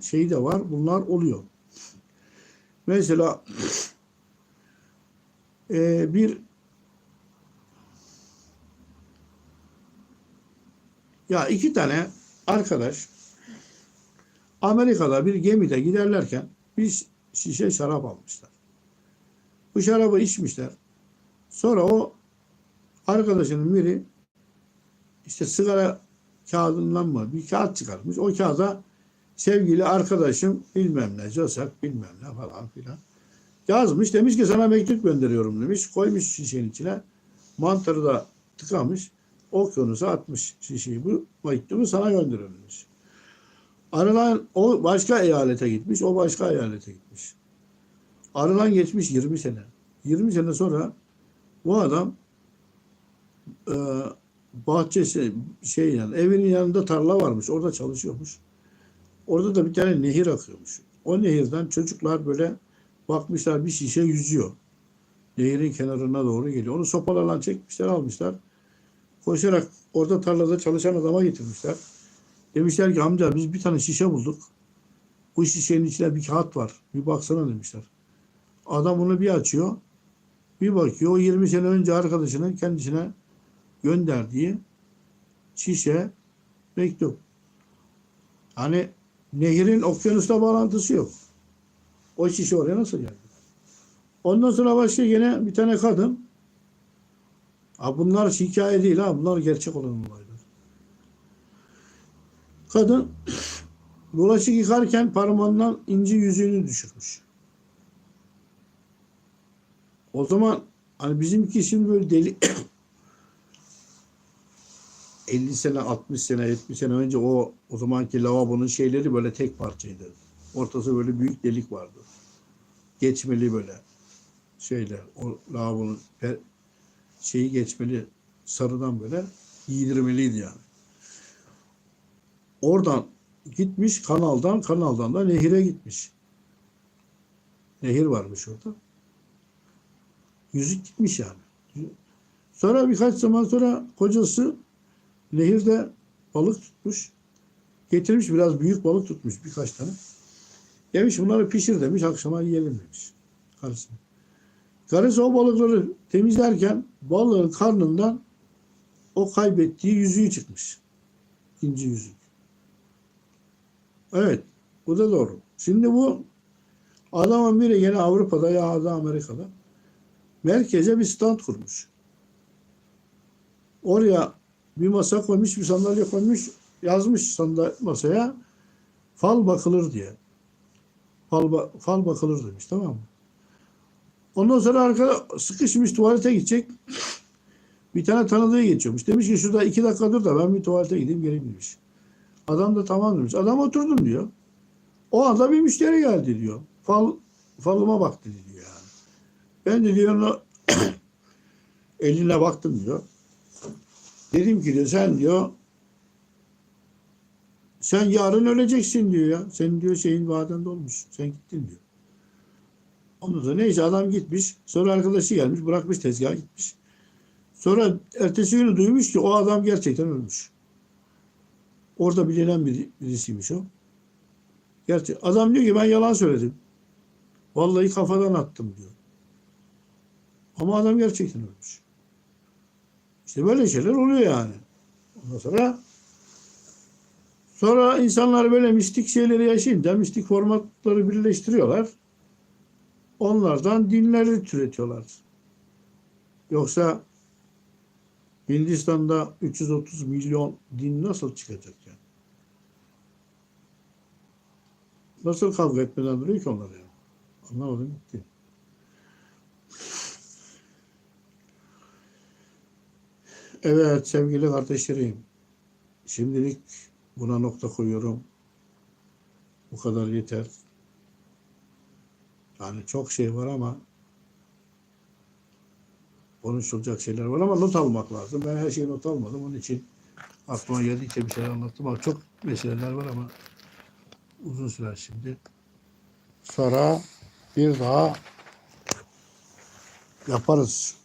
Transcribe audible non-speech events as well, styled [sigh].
şey de var. Bunlar oluyor. Mesela [sniffs] e, bir ya iki tane arkadaş Amerika'da bir gemide giderlerken bir şişe şarap almışlar. Bu şarabı içmişler. Sonra o arkadaşının biri işte sigara kağıdından mı bir kağıt çıkarmış. O kağıda sevgili arkadaşım bilmem ne, Joseph bilmem ne falan filan. Yazmış demiş ki sana mektup gönderiyorum demiş. Koymuş şişenin içine. Mantarı da tıkamış. Okyanusa atmış şişeyi. Bu mektubu sana gönderiyorum demiş. Aradan o başka eyalete gitmiş. O başka eyalete gitmiş. Aradan geçmiş 20 sene. 20 sene sonra bu adam e, bahçesi şey yani evinin yanında tarla varmış. Orada çalışıyormuş. Orada da bir tane nehir akıyormuş. O nehirden çocuklar böyle bakmışlar bir şişe yüzüyor. Nehirin kenarına doğru geliyor. Onu sopalarla çekmişler almışlar. Koşarak orada tarlada çalışan adama getirmişler. Demişler ki amca biz bir tane şişe bulduk. Bu şişenin içinde bir kağıt var. Bir baksana demişler. Adam onu bir açıyor. Bir bakıyor. O 20 sene önce arkadaşının kendisine gönderdiği şişe mektup. Hani nehirin okyanusla bağlantısı yok. O şişe oraya nasıl geldi? Ondan sonra başlıyor yine bir tane kadın. Ha bunlar hikaye değil ha. Bunlar gerçek olan olaylar. Kadın [clears throat] bulaşık yıkarken parmağından inci yüzüğünü düşürmüş. O zaman hani bizimki şimdi böyle deli [clears throat] 50 sene, 60 sene, 70 sene önce o o zamanki lavabonun şeyleri böyle tek parçaydı. Ortası böyle büyük delik vardı. Geçmeli böyle şeyler. O lavabonun şeyi geçmeli sarıdan böyle giydirmeliydi yani. Oradan gitmiş kanaldan, kanaldan da nehire gitmiş. Nehir varmış orada. Yüzük gitmiş yani. Sonra birkaç zaman sonra kocası nehirde balık tutmuş. Getirmiş biraz büyük balık tutmuş birkaç tane. Demiş bunları pişir demiş akşama yiyelim demiş karısına. Karısı o balıkları temizlerken balığın karnından o kaybettiği yüzüğü çıkmış. İkinci yüzük. Evet. Bu da doğru. Şimdi bu adamın biri yine Avrupa'da ya da Amerika'da merkeze bir stand kurmuş. Oraya bir masa koymuş, bir sandalye koymuş, yazmış sandalye masaya fal bakılır diye. Fal, fal bakılır demiş tamam mı? Ondan sonra arkada sıkışmış tuvalete gidecek. Bir tane tanıdığı geçiyormuş. Demiş ki şurada iki dakika dur da ben bir tuvalete gideyim geleyim demiş. Adam da tamam demiş. Adam oturdum diyor. O anda bir müşteri geldi diyor. Fal, falıma bak dedi diyor yani. Ben de diyor eline baktım diyor. Dedim ki diyor sen diyor sen yarın öleceksin diyor ya. Senin diyor şeyin vaden dolmuş. Sen gittin diyor. Ondan sonra neyse adam gitmiş. Sonra arkadaşı gelmiş. Bırakmış tezgaha gitmiş. Sonra ertesi günü duymuş ki o adam gerçekten ölmüş. Orada bilinen bir, birisiymiş o. Gerçi adam diyor ki ben yalan söyledim. Vallahi kafadan attım diyor. Ama adam gerçekten ölmüş. İşte böyle şeyler oluyor yani. Ondan sonra sonra insanlar böyle mistik şeyleri yaşayınca mistik formatları birleştiriyorlar. Onlardan dinleri türetiyorlar. Yoksa Hindistan'da 330 milyon din nasıl çıkacak yani? Nasıl kavga etmeden duruyor ki onlar yani? Anlamadım gitti. Evet sevgili kardeşlerim. Şimdilik buna nokta koyuyorum. Bu kadar yeter. Yani çok şey var ama konuşulacak şeyler var ama not almak lazım. Ben her şeyi not almadım. Onun için aklıma geldikçe bir şeyler anlattım. Ama çok meseleler var ama uzun sürer şimdi. Sonra bir daha yaparız.